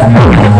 Gracias.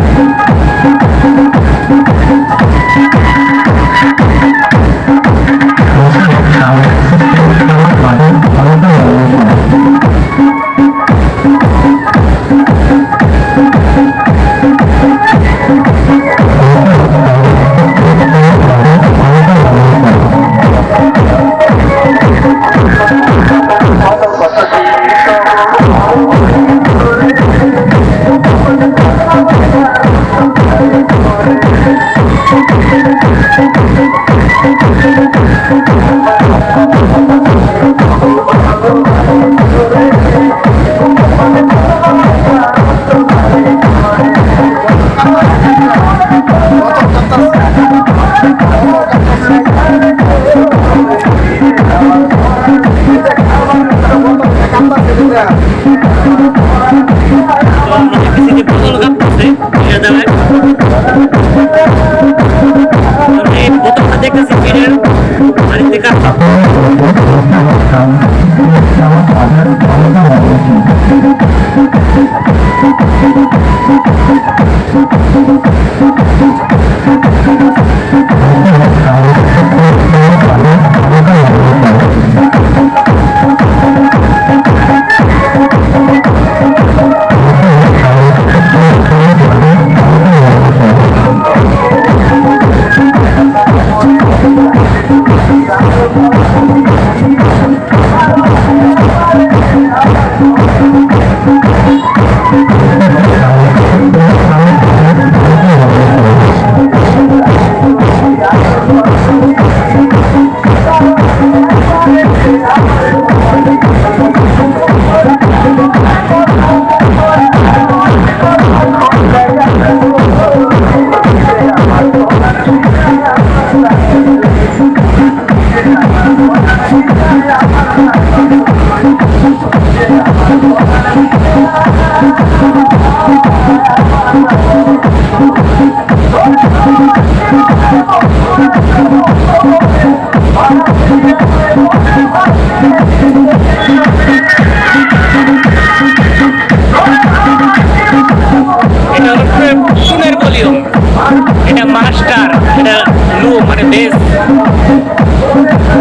এটা লো মানে base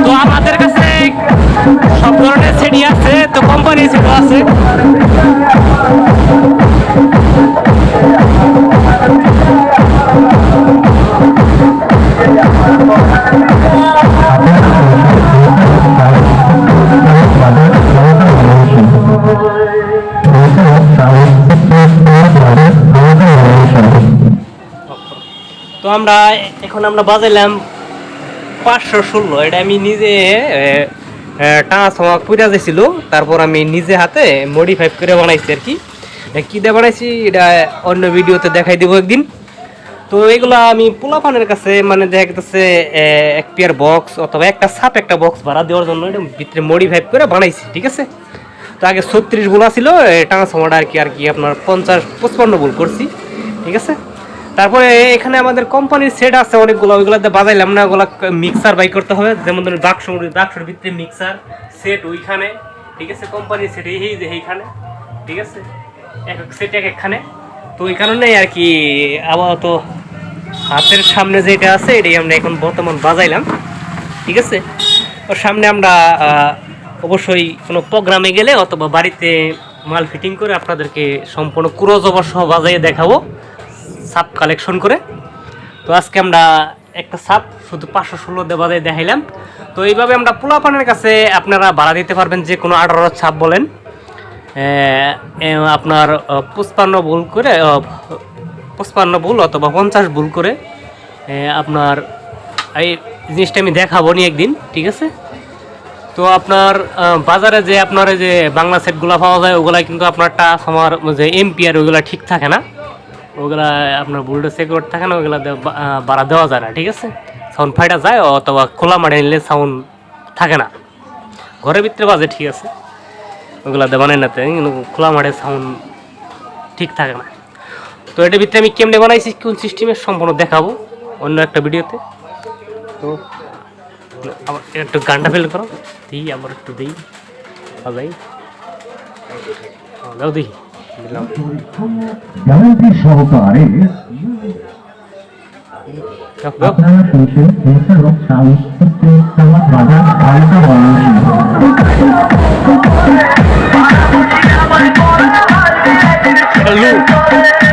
তো আমাদের কাছে সব ধরনের সেটি আছে তো কোম্পানি সেটও আছে তো আমরা এখন আমরা বাজাইলাম পাঁচশো ষোলো। এটা আমি নিজে টানা সমা পুরা যাইছিল, তারপর আমি নিজে হাতে মডিফাই করে বানাইছি আর কি। কি দিয়ে বানাইছি, এটা অন্য ভিডিওতে দেখাই দিব একদিন। তো এগুলা আমি পোলাপানের কাছে মানে দেখা গেছে এক পেয়ার বক্স অথবা একটা সাপ একটা বক্স ভাড়া দেওয়ার জন্য এটা ভিতরে মডিফাই করে বানাইছি, ঠিক আছে? তো আগে ছত্রিশ বোলা ছিল টানা সময়টা আর কি আর কি আপনার পঞ্চাশ, পঁচপান্ন বোল করছি, ঠিক আছে? তারপরে এখানে আমাদের কোম্পানির সেট আছে অনেকগুলো, ওইগুলোতে বাজাইলাম না, ওগুলো মিক্সার বাই করতে হবে। যেমন ধরুন বাক্স, বাক্সের ভিতরে মিক্সার সেট ওইখানে, ঠিক আছে? কোম্পানির সেট এই যে এইখানে, ঠিক আছে? এক এক সেট এক একখানে। তো ওই কারণেই আর কি আপাতত হাতের সামনে যেটা আছে, এটাই আমরা এখন বর্তমান বাজাইলাম, ঠিক আছে? ওর সামনে আমরা অবশ্যই কোনো প্রোগ্রামে গেলে অথবা বাড়িতে মাল ফিটিং করে আপনাদেরকে সম্পূর্ণ ক্রোজ অবশ্য বাজাইয়ে দেখাবো। সাপ কালেকশন করে। তো আজকে আমরা একটা সাপ শুধু পাঁচশো ষোলো বাজায় দেখাইলাম। তো এইভাবে আমরা পোলাপানের কাছে আপনারা ভাড়া দিতে পারবেন যে কোনো আঠারো ছাপ বলেন। আপনার আহ, পঁচপান্ন ভুল করে আহ, পঁচপান্ন ভুল অথবা পঞ্চাশ ভুল করে আপনার এই জিনিসটা আমি দেখাবো নি একদিন ঠিক আছে? তো আপনার বাজারে যে আপনার যে বাংলা সেটগুলো পাওয়া যায় ওগুলা কিন্তু আপনার টাচ আমার যে এমপিআর ওগুলা ঠিক থাকে না। ওগুলা আপনার বুলটা সিকিউর থাকে না, ওগুলা বাড়া দেওয়া যায় না, ঠিক আছে? সাউন্ড ফাইটা যায়, অথবা খোলা মাঠে নিলে সাউন্ড থাকে না। ঘরের ভিতরে বাজে, ঠিক আছে? ওগুলা দেওয়া না কিন্তু খোলা মাঠে সাউন্ড ঠিক থাকে না। তো এটার ভিতরে আমি কেমনে বানাইছি, কোন সিস্টেমের সম্পূর্ণ দেখাবো অন্য একটা ভিডিওতে। তো, আবার একটু গানটা ফেল করো। দিই, আবার একটু দিই। বাজাই। দাও দেখি। গ্যারান্টি সহকারে। আপনারা শুনছেন হিংসা এবং সাহিত্যে সমাজ বাজার হালকা লুপ